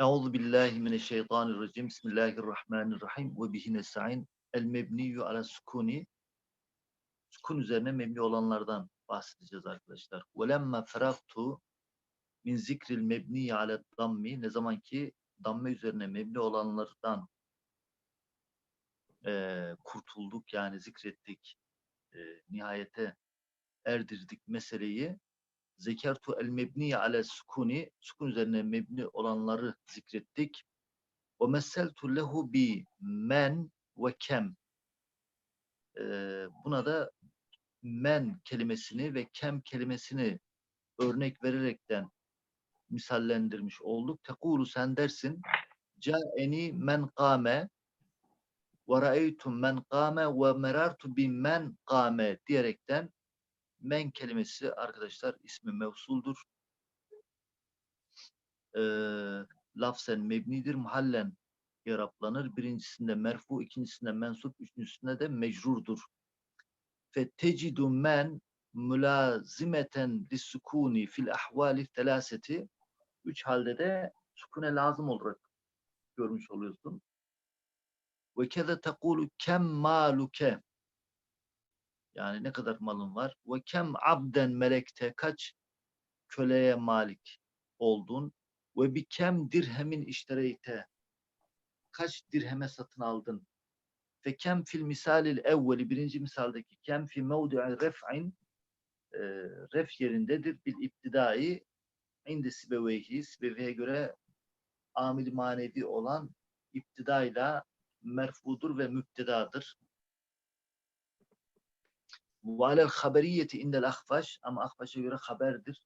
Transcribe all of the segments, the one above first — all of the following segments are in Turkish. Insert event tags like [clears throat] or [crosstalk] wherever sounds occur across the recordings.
Euzu billahi mineşşeytanirracim. Bismillahirrahmanirrahim. Ve bihi nestaîn. El mebniyyu ala sukuni. Sukun üzerine mebni olanlardan bahsedeceğiz arkadaşlar. Ve lemma feragtu min zikril mebniyyi ala dammi. Ne zaman ki damme üzerine mebni olanlardan e, kurtulduk yani zikrettik, e, nihayete erdirdik meseleyi. Zekertu el mebniye ale sukuni, sukun üzerine mebni olanları zikrettik. Ve messeltu lehu bi men ve kem. E, buna da men kelimesini ve kem kelimesini örnek vererekten misallendirmiş olduk. Tekulu sen dersin, Ca'eni men kâme ve ra'eytum men kâme ve merartu bi men kâme diyerekten men kelimesi arkadaşlar ismi mevsuldur. Ee, lafzen mebnidir. Muhallen yaraplanır. Birincisinde merfu, ikincisinde mensup, üçüncüsünde de mecrurdur. Fettecidu men mülazimeten lissukuni fil ahvali telaseti üç halde de sukune lazım olarak görmüş oluyorsun. Ve keze tekulu kem maluke yani ne kadar malın var? Ve kem abden melekte kaç köleye malik oldun? Ve bi kem dirhemin iştereyte kaç dirheme satın aldın? Fe kem fil misalil evveli birinci misaldeki kem fi mevdi'i ref'in e, ref yerindedir bil iptidai indi sibeveyhi sibeveye göre amil manevi olan iptidayla merfudur ve müptedadır. Ve alel haberiyeti indel ahfaş ama ahfaşa göre haberdir.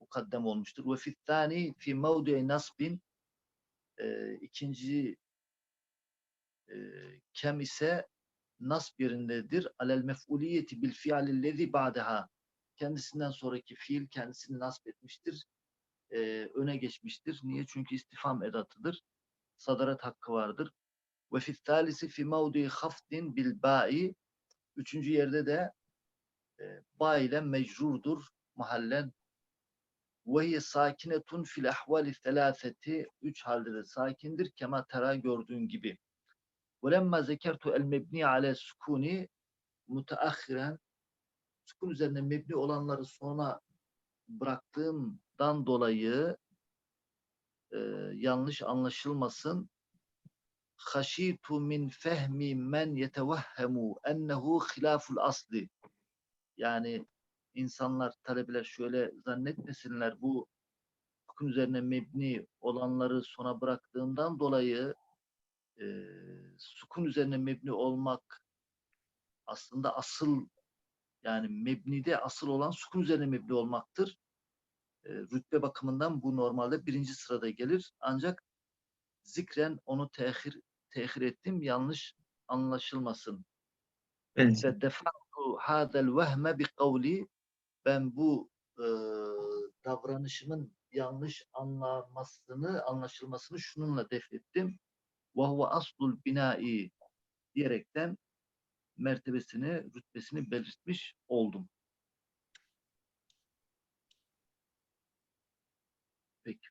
Mukaddem olmuştur. Ve fittani fi mevdi'i nasbin e, ikinci e, kem ise nasb yerindedir. Alel mef'uliyeti bil fi'alillezi ba'daha kendisinden sonraki fiil kendisini nasb etmiştir. E, öne geçmiştir. Niye? Çünkü istifam edatıdır. Sadaret hakkı vardır. Ve fittalisi fi mevdi'i hafdin bil Üçüncü yerde de e, ba ile mecrurdur mahallen. Ve sakinetun fil ahvali selâseti üç halde de sakindir kema tera gördüğün gibi. Ve lemma zekertu el mebni ale sukuni müteahhiren sukun üzerine mebni olanları sona bıraktığımdan dolayı e, yanlış anlaşılmasın haşitu min fehmi men yetevehhemu ennehu hilaful asli. Yani insanlar, talebeler şöyle zannetmesinler bu hukun üzerine mebni olanları sona bıraktığından dolayı e, sukun üzerine mebni olmak aslında asıl yani mebnide asıl olan sukun üzerine mebni olmaktır. E, rütbe bakımından bu normalde birinci sırada gelir. Ancak zikren onu tehir tehir ettim yanlış anlaşılmasın. Evet. Ve defa'tu hadel vehme bi kavli ben bu e, davranışımın yanlış anlamasını, anlaşılmasını şununla defettim. Ve huve aslul binai diyerekten mertebesini, rütbesini belirtmiş oldum. Peki.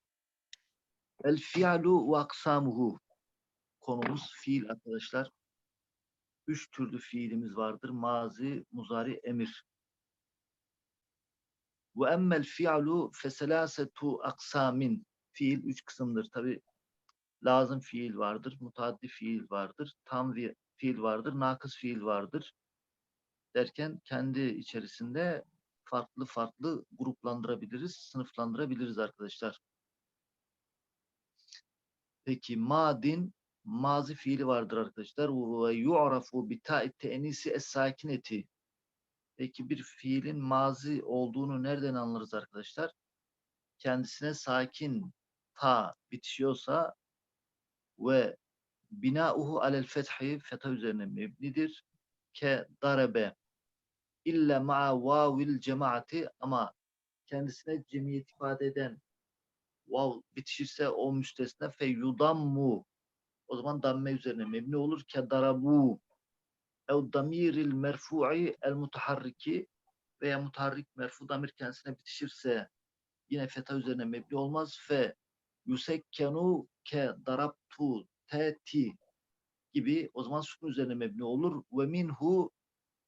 El fi'lu ve aksamuhu konumuz fiil arkadaşlar. Üç türlü fiilimiz vardır. Mazi, muzari, emir. Ve emmel fi'lu feselasetu aksamin. Fiil üç kısımdır. Tabi lazım fiil vardır, mutaddi fiil vardır, tam fiil vardır, nakıs fiil vardır. Derken kendi içerisinde farklı farklı gruplandırabiliriz, sınıflandırabiliriz arkadaşlar. Peki madin mazi fiili vardır arkadaşlar. Ve yu'rafu bi ta'it te'nisi es-sakineti. Peki bir fiilin mazi olduğunu nereden anlarız arkadaşlar? Kendisine sakin ta bitişiyorsa ve binauhu alel fethi fetha üzerine mebnidir. Ke darebe illa ma'a vavil cemaati ama kendisine cemiyet ifade eden vav bitişirse o müstesna fe yudammu o zaman damme üzerine mebni olur. Ke darabu ev damiril merfu'i el mutaharriki veya mutaharrik merfu damir kendisine bitişirse yine feta üzerine mebni olmaz. Fe yusekkenu ke darabtu teti gibi o zaman sukun üzerine mebni olur. Ve minhu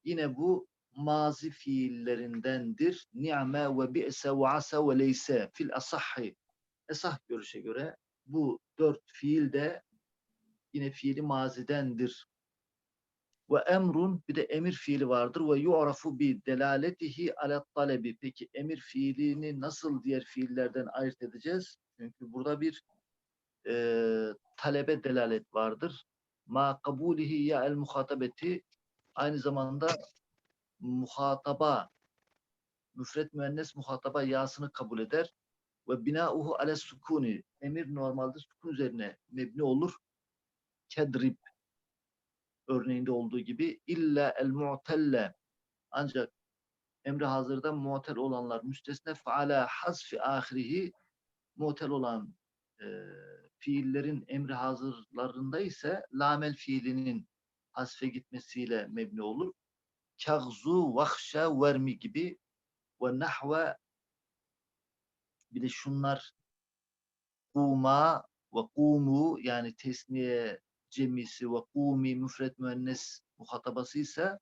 yine bu mazi fiillerindendir. Ni'me ve bi'se ve asa ve leyse fil asahhi. Esah görüşe göre bu dört fiil de yine fiili mazidendir. Ve emrun bir de emir fiili vardır ve yu'rafu bi delaletihi ala talebi. Peki emir fiilini nasıl diğer fiillerden ayırt edeceğiz? Çünkü burada bir e, talebe delalet vardır. Ma kabulihi ya el muhatabeti aynı zamanda muhataba müfret müennes muhataba yasını kabul eder ve binauhu ale sukuni emir normalde sukun üzerine mebni olur kedrib örneğinde olduğu gibi illa el mu'telle ancak emri hazırda mu'tel olanlar müstesne faala hazfi ahirihi mu'tel olan e, fiillerin emri hazırlarında ise lamel fiilinin hasfe gitmesiyle mebni olur. Kagzu, vahşa, vermi gibi ve nahve bir de şunlar kuma ve kumu yani tesniye cemisi ve kumi müfret müennes muhatabası ise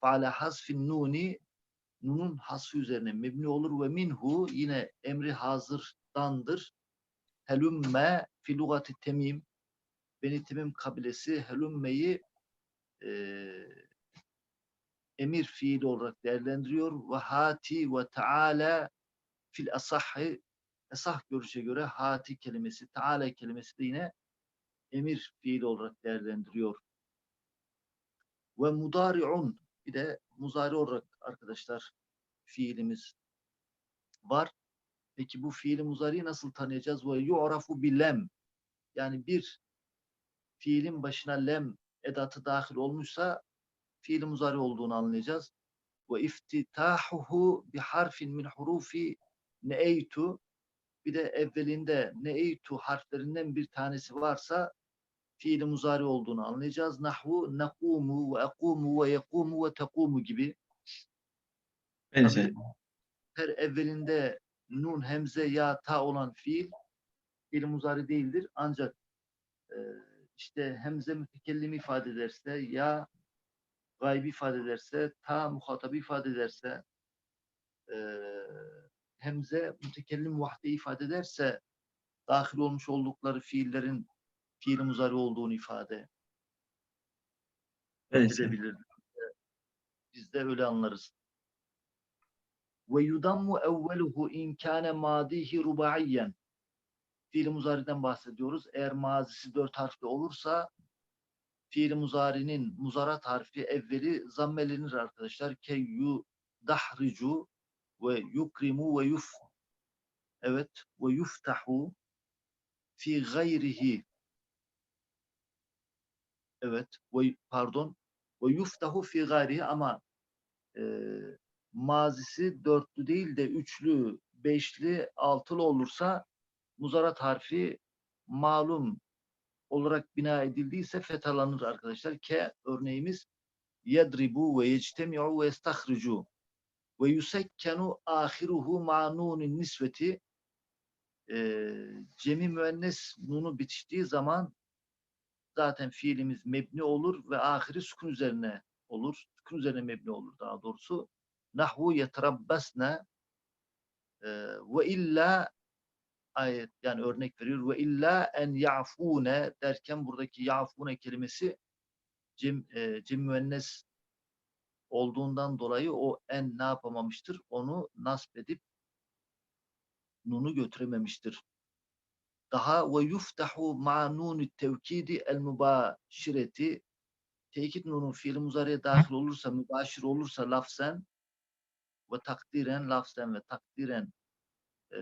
faala hasfin nuni nunun hasfı üzerine mebni olur ve minhu yine emri hazırdandır. Helümme fi lugati temim Beni Temim kabilesi helümmeyi e, emir fiili olarak değerlendiriyor. Ve hati ve taala fil asahhi esah görüşe göre hati kelimesi, taala kelimesi de yine emir fiili olarak değerlendiriyor. Ve mudari'un bir de muzari olarak arkadaşlar fiilimiz var. Peki bu fiili muzariyi nasıl tanıyacağız? Ve yu'rafu bilem yani bir fiilin başına lem edatı dahil olmuşsa fiil muzari olduğunu anlayacağız. Ve iftitahuhu bi harfin min hurufi neeytu bir de evvelinde neeytu harflerinden bir tanesi varsa fiili muzari olduğunu anlayacağız. Nahvu nekumu ve ekumu ve yekumu ve tekumu gibi. Benzer. Her evvelinde nun, hemze, ya, ta olan fiil fiil muzari değildir. Ancak e, işte hemze mütekellim ifade ederse, ya gaybi ifade ederse, ta muhatabı ifade ederse, e, hemze mütekellim vahde ifade ederse dahil olmuş oldukları fiillerin fiil muzari olduğunu ifade Benzer. edebilir. Biz de öyle anlarız. Ve yudammu evveluhu in kâne mâdihi rubaiyen. Fiil muzariden bahsediyoruz. Eğer mazisi dört harfli olursa fiil muzarinin muzarat harfi evveli zammelenir arkadaşlar. Ke yu dahricu ve yukrimu ve yuf evet ve yuftahu fi gayrihi evet ve pardon ve yuftahu fi gayrihi ama e, mazisi dörtlü değil de üçlü, beşli, altılı olursa muzarat harfi malum olarak bina edildiyse fethalanır arkadaşlar. Ke örneğimiz yedribu ve yectemi'u ve yestahricu ve yusekkenu ahiruhu ma'nunin nisveti e, cemi müennes nunu bitiştiği zaman zaten fiilimiz mebni olur ve ahiri sukun üzerine olur. Sukun üzerine mebni olur daha doğrusu. Nahvu yeterabbasne e, ve illa ayet yani örnek veriyor ve illa en ya'fune derken buradaki ya'fune kelimesi cem, e, cem müennes olduğundan dolayı o en ne yapamamıştır? Onu nasp edip nunu götürememiştir. Daha ve yuftahu ma nunu tevkidi el mübaşireti tekit nunu fiil muzariye dahil olursa, mübaşir olursa lafzen ve takdiren lafzen ve takdiren e,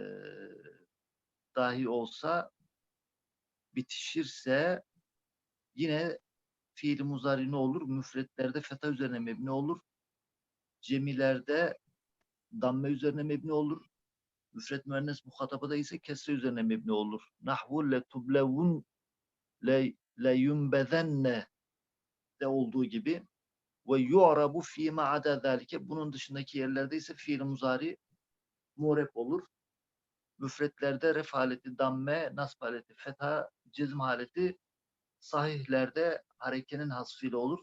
dahi olsa bitişirse yine fiil muzari ne olur? Müfretlerde feta üzerine mebni olur. Cemilerde damme üzerine mebni olur. Müfret müennes muhatabada ise kesre üzerine mebni olur. Nahvu le tublevun le, le yumbezenne de olduğu gibi ve yu'rabu fi ma ada zalike bunun dışındaki yerlerde ise fiil muzari murep olur. müfretlerde ref haleti damme, nasb haleti fetha, cezm haleti sahihlerde harekenin hasfiyle olur.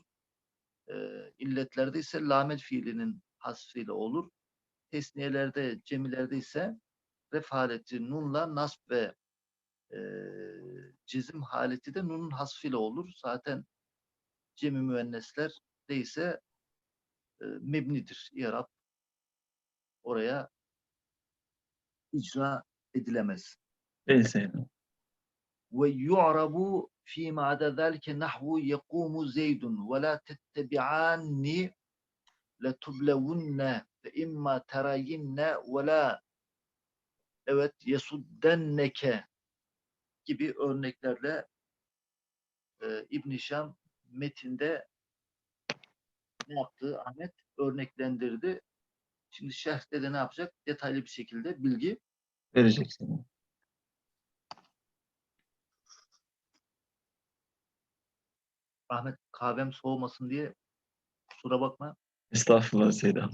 Ee, illetlerde ise lamel fiilinin hasfiyle olur tesniyelerde, cemilerde ise ref haleti nunla nasb ve e, cezim haleti de nunun hasfıyla olur. Zaten cemi müennesler değilse e, mebnidir. İrab oraya icra edilemez. Ve yu'rabu fi ma'da zalike nahvu yekumu zeydun ve la tettebi'anni letublevunne fe imma terayinne ve la evet yesuddenneke gibi örneklerle e, İbn Şam metinde ne yaptı Ahmet? Örneklendirdi. Şimdi şerhte de ne yapacak? Detaylı bir şekilde bilgi verecek seni. Ahmet kahvem soğumasın diye kusura bakma. Estağfurullah Seyda.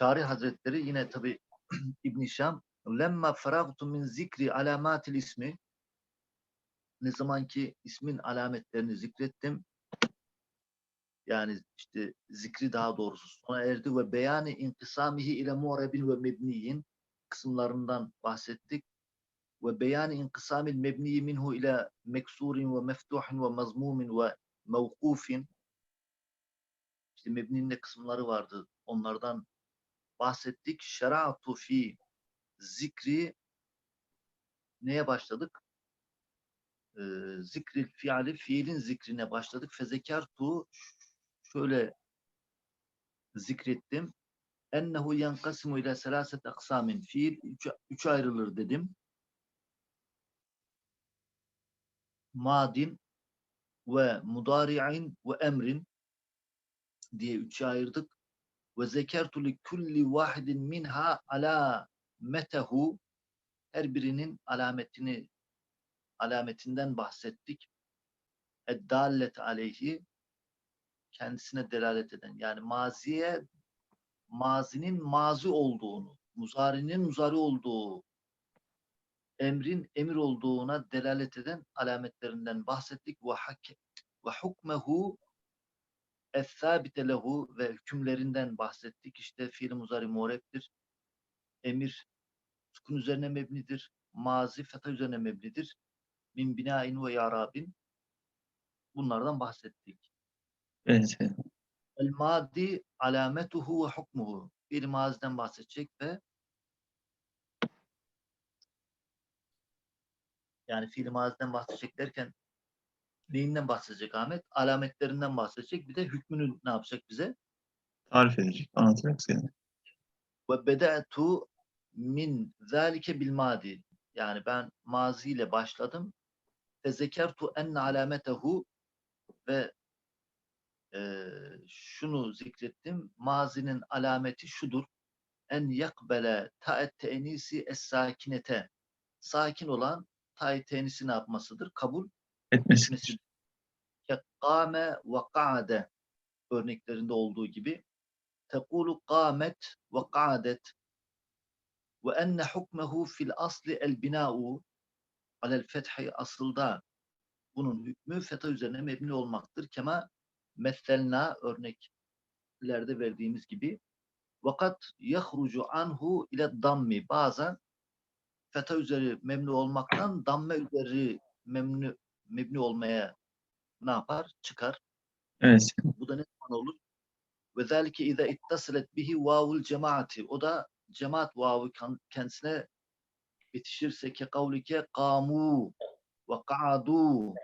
Şari Hazretleri yine tabi [clears throat] İbn Şam lemma feragtu min zikri alamatil ismi. Ne zaman ki ismin alametlerini zikrettim yani işte zikri daha doğrusu sona erdi ve beyani inkısamihi ile mu'rebin ve mebniyin kısımlarından bahsettik. Ve beyani inkısamil mebniyi minhu ile meksurin ve meftuhin ve mazmumin ve mevkufin. İşte mebninin de kısımları vardı. Onlardan bahsettik. Şera'tu fi zikri neye başladık? Ee, zikri fiili fiilin zikrine başladık. Fezekertu şöyle zikrettim. Ennehu yenkasimu ile selaset aksamin. Fiil üç, üç ayrılır dedim. Madin ve mudari'in ve emrin diye üçe ayırdık ve zekertu li kulli vahidin minha alametehu her birinin alametini alametinden bahsettik. Eddallet aleyhi kendisine delalet eden yani maziye mazinin mazi olduğunu, muzarinin muzari olduğu, emrin emir olduğuna delalet eden alametlerinden bahsettik. Ve hak ve hukmehu Es-sabite lehu ve hükümlerinden bahsettik. İşte fiil muzari murebdir. Emir sukun üzerine mebnidir. Mazi feta üzerine mebnidir. Min binain ve yarabin. Bunlardan bahsettik. Seyda. El madi alametuhu ve hukmuhu. Fiil maziden bahsedecek ve yani fiil maziden bahsedecek derken neyinden bahsedecek Ahmet? Alametlerinden bahsedecek. Bir de hükmünü ne yapacak bize? Tarif edecek, anlatacak seni. ve bede'tu min zalike bil madi. Yani ben mazi ile başladım. Ve zekertu enne alametehu ve e, şunu zikrettim. Mazinin alameti şudur. En yakbele ta'et te'enisi es sakinete. Sakin olan ta'et te'enisi ne yapmasıdır? Kabul Etmesi. etmesidir. Kâme ve ka'de örneklerinde olduğu gibi tekulu kâmet ve ka'det ve enne hukmehu fil asli el bina'u alel fethi asılda bunun hükmü fetha üzerine mebni olmaktır. Kema messelna örneklerde verdiğimiz gibi vakat yahrucu anhu ile dammi bazen fetha üzeri memnu olmaktan damme üzeri memnu mebni olmaya ne yapar? Çıkar. Evet. Bu da ne zaman olur? Ve zalike iza ittasilet bihi vavul cemaati. O da cemaat vavu kendisine bitişirse ke kavlike kamu ve ka'adu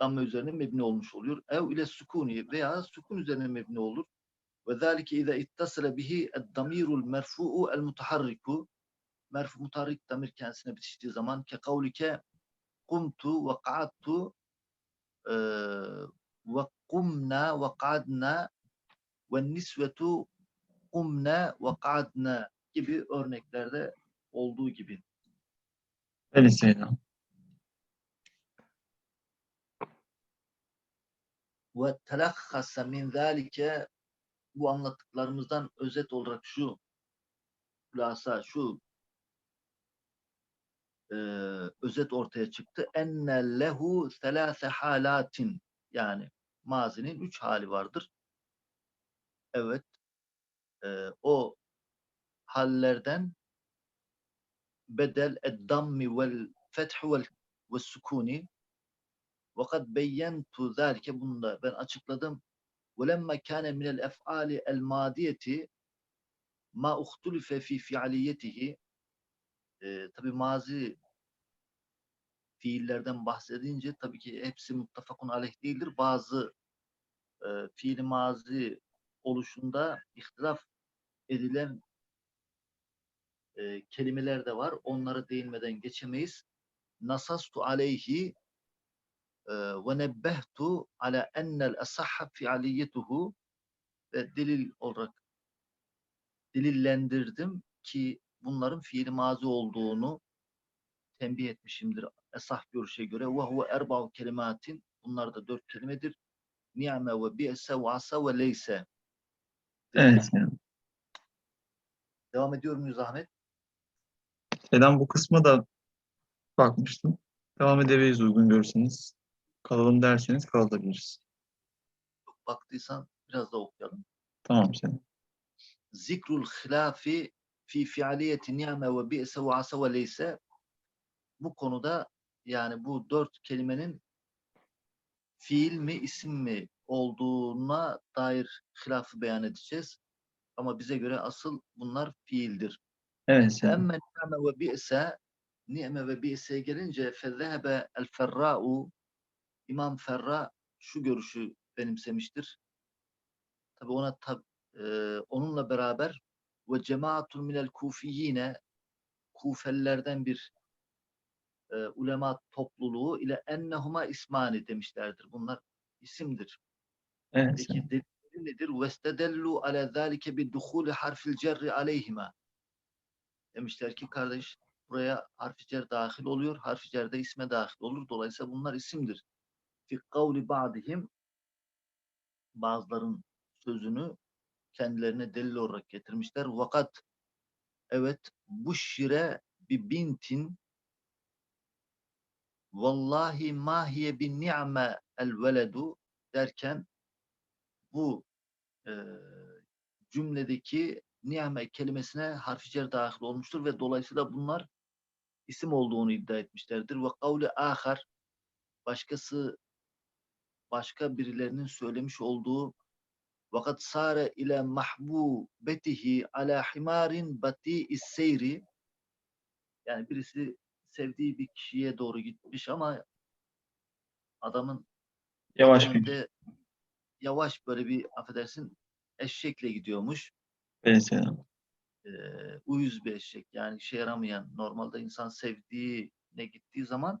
damme üzerine mebni olmuş oluyor. Ev ile sukuni veya sukun üzerine mebni olur. Ve zalike iza ittasile bihi ed-damirul merfu'u el-mutaharriku merfu mutaharrik damir kendisine bitiştiği zaman ke kavlike kumtu ve ka'adtu eee, ve kumna ve ka'adna ve nisvetu kumna ve ka'adna gibi örneklerde olduğu gibi. Bele Seyda. ve telakhasa min zalike bu anlattıklarımızdan özet olarak şu hülasa şu e, özet ortaya çıktı. Enne lehu selase halatin yani mazinin üç hali vardır. Evet e, o hallerden bedel eddammi vel fethu vel ve sukuni ve kad beyyentu zâlike bunu da ben açıkladım. Ve lemme kâne minel ef'ali el madiyeti ma uhtulife fi fialiyetihi e, tabi mazi fiillerden bahsedince tabii ki hepsi muttafakun aleyh değildir. Bazı e, fiili mazi oluşunda ihtilaf edilen e, kelimeler de var. Onlara değinmeden geçemeyiz. Nasastu aleyhi ve nebbehtu ala ennel esahha fialiyetuhu ve delil olarak delillendirdim ki bunların fiili mazi olduğunu tembih etmişimdir esah görüşe göre. Ve huve erba'u kelimatin bunlar da dört kelimedir. Ni'me ve bi'se ve asa ve leyse. Evet. Devam ediyor muyuz Ahmet? Şeyden bu kısma da bakmıştım. Devam edebiliriz uygun görürseniz. Kalalım derseniz kalabiliriz. Baktıysan biraz da okuyalım. Tamam sen. zikrul hilafi fi fialiyeti ni'me ve bi'se ve asa ve leyse bu konuda yani bu dört kelimenin fiil mi isim mi olduğuna dair hilafı beyan edeceğiz. Ama bize göre asıl bunlar fiildir. Evet. Emme ni'me ve bi'se ni'me ve bi'se'ye gelince fezehebe el ferra'u İmam Ferra şu görüşü benimsemiştir. Tabi ona tab, e, onunla beraber ve cemaatun minel kufiyine Kufelilerden bir e, ulema topluluğu ile ennehuma ismani demişlerdir. Bunlar isimdir. Evet Peki sen. delili nedir? Vestedellu ala zalike bi duhuli harfil cerri aleyhima. Demişler ki kardeş buraya harfi cer dahil oluyor. Harfi cer de isme dahil olur. Dolayısıyla bunlar isimdir. Fi kavli ba'dihim bazıların sözünü kendilerine delil olarak getirmişler. Vakat evet bu şire bir bintin vallahi mahiye bin ni'me el veledu derken bu e, cümledeki ni'me kelimesine harfi cer dahil olmuştur ve dolayısıyla bunlar isim olduğunu iddia etmişlerdir. Ve kavli ahar başkası başka birilerinin söylemiş olduğu vakat sare ile mahbubetihi ala himarin bati seyri yani birisi sevdiği bir kişiye doğru gitmiş ama adamın Yavaş bir. yavaş böyle bir affedersin eşekle gidiyormuş. Evet. Ee, uyuz bir eşek yani işe yaramayan normalde insan sevdiğine gittiği zaman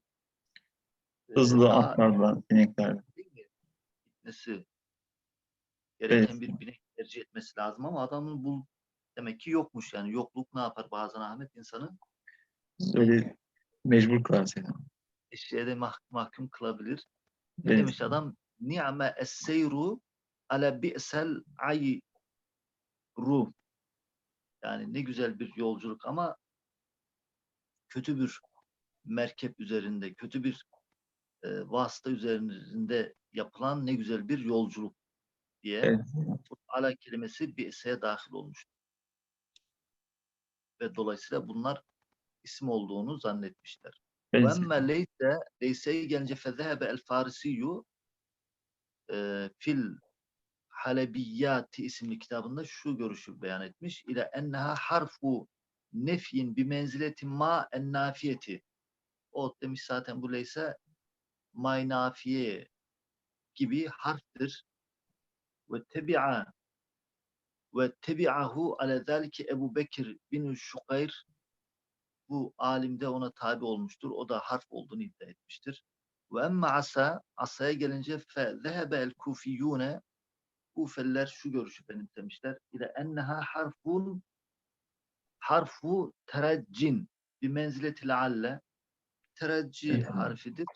Hızlı atlarla, ineklerle. Gitmesi gereken Evet. bir binek tercih etmesi lazım ama adamın bu demek ki yokmuş yani yokluk ne yapar bazen Ahmet insanı Öyle mecbur kılar seni. eşeğe de mah- mahkum kılabilir. Ne Evet. demiş adam? Ni'me es-seyru ala bi'sel ayru. Yani ne güzel bir yolculuk ama kötü bir merkep üzerinde, kötü bir e, vasıta üzerinde yapılan ne güzel bir yolculuk diye Evet. bu ala kelimesi bi'seye dahil olmuş. Ve dolayısıyla bunlar isim olduğunu zannetmişler. Evet. وَاَمَّا لَيْسَ Leyse'ye gelince فَذَهَبَ الْفَارِسِيُّ e, fil Halebiyyati isimli kitabında şu görüşü beyan etmiş. İle enneha harfu nefyin bi menzileti ma en nafiyeti. O demiş zaten bu leyse may nafiye gibi harftir. Ve tebi'ahu ale zalike Ebu Bekir bin Şukayr bu alimde ona tabi olmuştur. O da harf olduğunu iddia etmiştir. Ve emme asa, asaya gelince fe zehebe el kufiyune Kufeliler şu görüşü benimsemişler. İle enneha harfun harfu tereccin bir menzileti lealle terecci harfidir.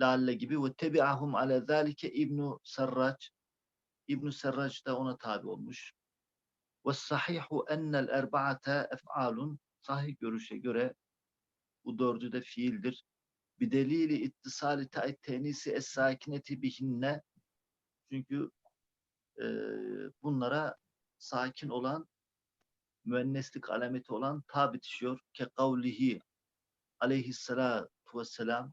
Lalle gibi ve tebi'ahum ala zalike İbnu Serraç İbnu Serraç da ona tabi olmuş. Ve sahihu ennel erba'ate ef'alun sahih görüşe göre bu dördü de fiildir. Bir delili ittisali ta'it tenisi es sakineti bihinne çünkü e, bunlara sakin olan müenneslik alameti olan ta bitişiyor. Ke kavlihi aleyhissalatu vesselam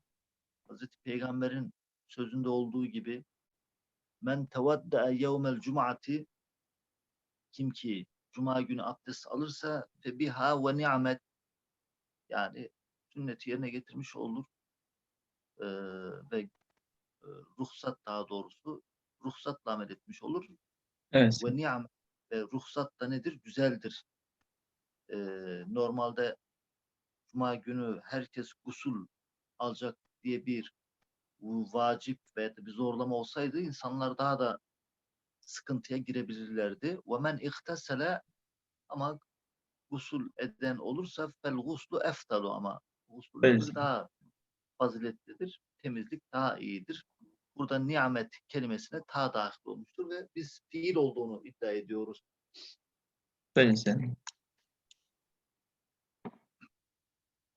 Hazreti Peygamber'in sözünde olduğu gibi men tevadda yevmel cum'ati kim ki cuma günü abdest alırsa fe biha ve ni'met yani sünneti yerine getirmiş olur Ee, ve e, ruhsat daha doğrusu ruhsatla amel etmiş olur Evet. ve ni'met ve ruhsat da nedir? Güzeldir. Ee, normalde cuma günü herkes gusül alacak diye bir bu vacip veya da bir zorlama olsaydı insanlar daha da sıkıntıya girebilirlerdi. وَمَنْ اِغْتَسَلَ ama gusül eden olursa fel guslu eftalu ama gusül Evet. daha faziletlidir. Temizlik daha iyidir. Burada nimet kelimesine ta dahil olmuştur ve biz fiil olduğunu iddia ediyoruz. Sayın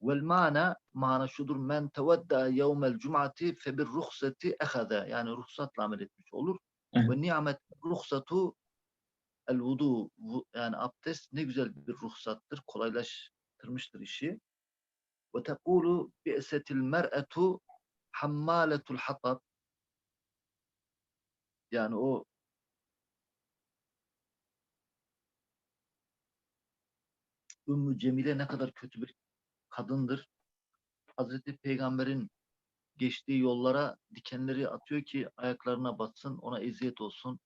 Vel mana mana şudur men tevedda yevmel cum'ati fe bir ruhsati ehada yani ruhsatla amel etmiş olur. Ve nimet ruhsatu el vudu vu- yani abdest ne güzel bir ruhsattır. Kolaylaştırmıştır işi. Ve tekulu bi'setil mer'etu hammaletul hatab yani o Ümmü Cemile ne kadar kötü bir kadındır. Hazreti Peygamber'in geçtiği yollara dikenleri atıyor ki ayaklarına batsın, ona eziyet olsun.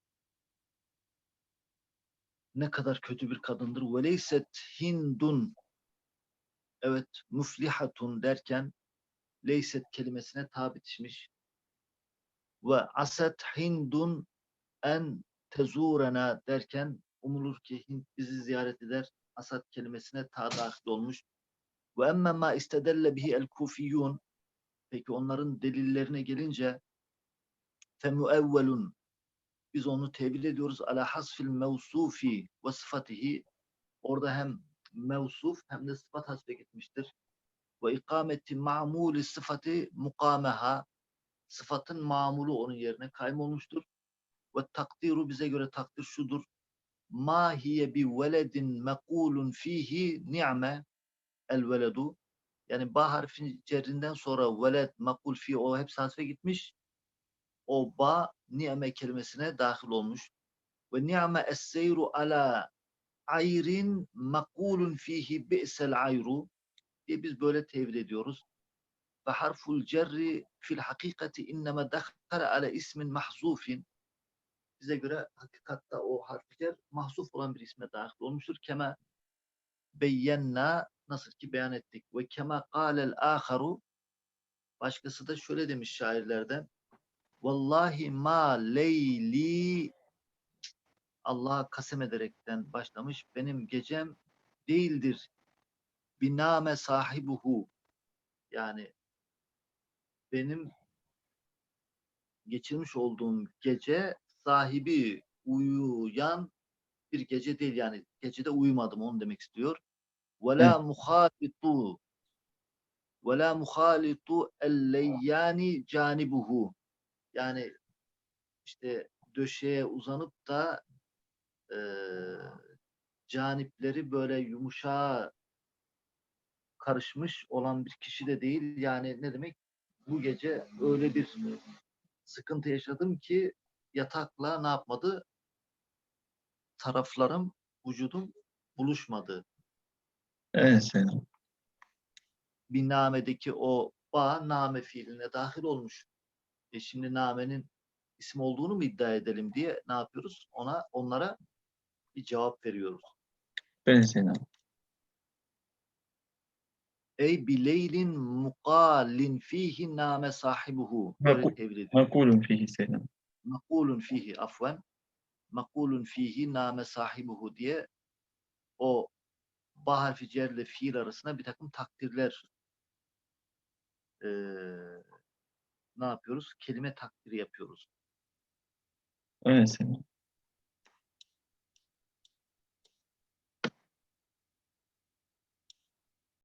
Ne kadar kötü bir kadındır. Veleyset hindun evet muflihatun derken leyset kelimesine tabi bitişmiş. Ve aset hindun en tezurena derken umulur ki Hint bizi ziyaret eder. Asad kelimesine ta dahil olmuş. Ve emme ma istedelle bihi el kufiyyun peki onların delillerine gelince femuevvelun biz onu tevil ediyoruz ala hasfil mevsufi ve sıfatihi orada hem mevsuf hem de sıfat hasfe gitmiştir. Ve ikameti ma'muli sıfati mukameha sıfatın mamulu onun yerine kaym olmuştur. Ve takdiru bize göre takdir şudur. Ma hiye bi veledin mekulun fihi ni'me el veledu. Yani ba harfin cerrinden sonra veled, makul fi o hepsi hasfe gitmiş. O ba ni'me kelimesine dahil olmuş. Ve ni'me es-seyru ala ayrin makulun fihi bi'sel ayru diye biz böyle tevil ediyoruz. Ve harful cerri fil hakikati inneme dekhara ala ismin mahzufin bize göre hakikatta o harf cer mahzuf olan bir isme dahil olmuştur. Kema beyyenna nasıl ki beyan ettik. Ve kema kâlel âharu başkası da şöyle demiş şairlerden. Vallahi ma leyli Allah'a kasem ederekten başlamış. Benim gecem değildir. Biname sahibuhu yani benim geçirmiş olduğum gece sahibi uyuyan bir gece değil yani gecede uyumadım onu demek istiyor. Ve la muhalitu ve la muhalitu elleyyani canibuhu yani işte döşeye uzanıp da eee canipleri böyle yumuşağa karışmış olan bir kişi de değil. Yani ne demek? Bu gece öyle bir sıkıntı yaşadım ki yatakla ne yapmadı? Taraflarım, vücudum buluşmadı. Evet Selam. Bir namedeki o ba name fiiline dahil olmuş. E şimdi namenin isim olduğunu mu iddia edelim diye ne yapıyoruz? Ona onlara bir cevap veriyoruz. Ben Selam. Ey bileylin muqalin fihi name sahibuhu. Böyle tevil ediyor. Makulun fihi Selam. makulun fihi afven makulun fihi name sahibuhu diye o ba harfi cerle fiil arasında bir takım takdirler eee, ne yapıyoruz? Kelime takdiri yapıyoruz. Öyle senin.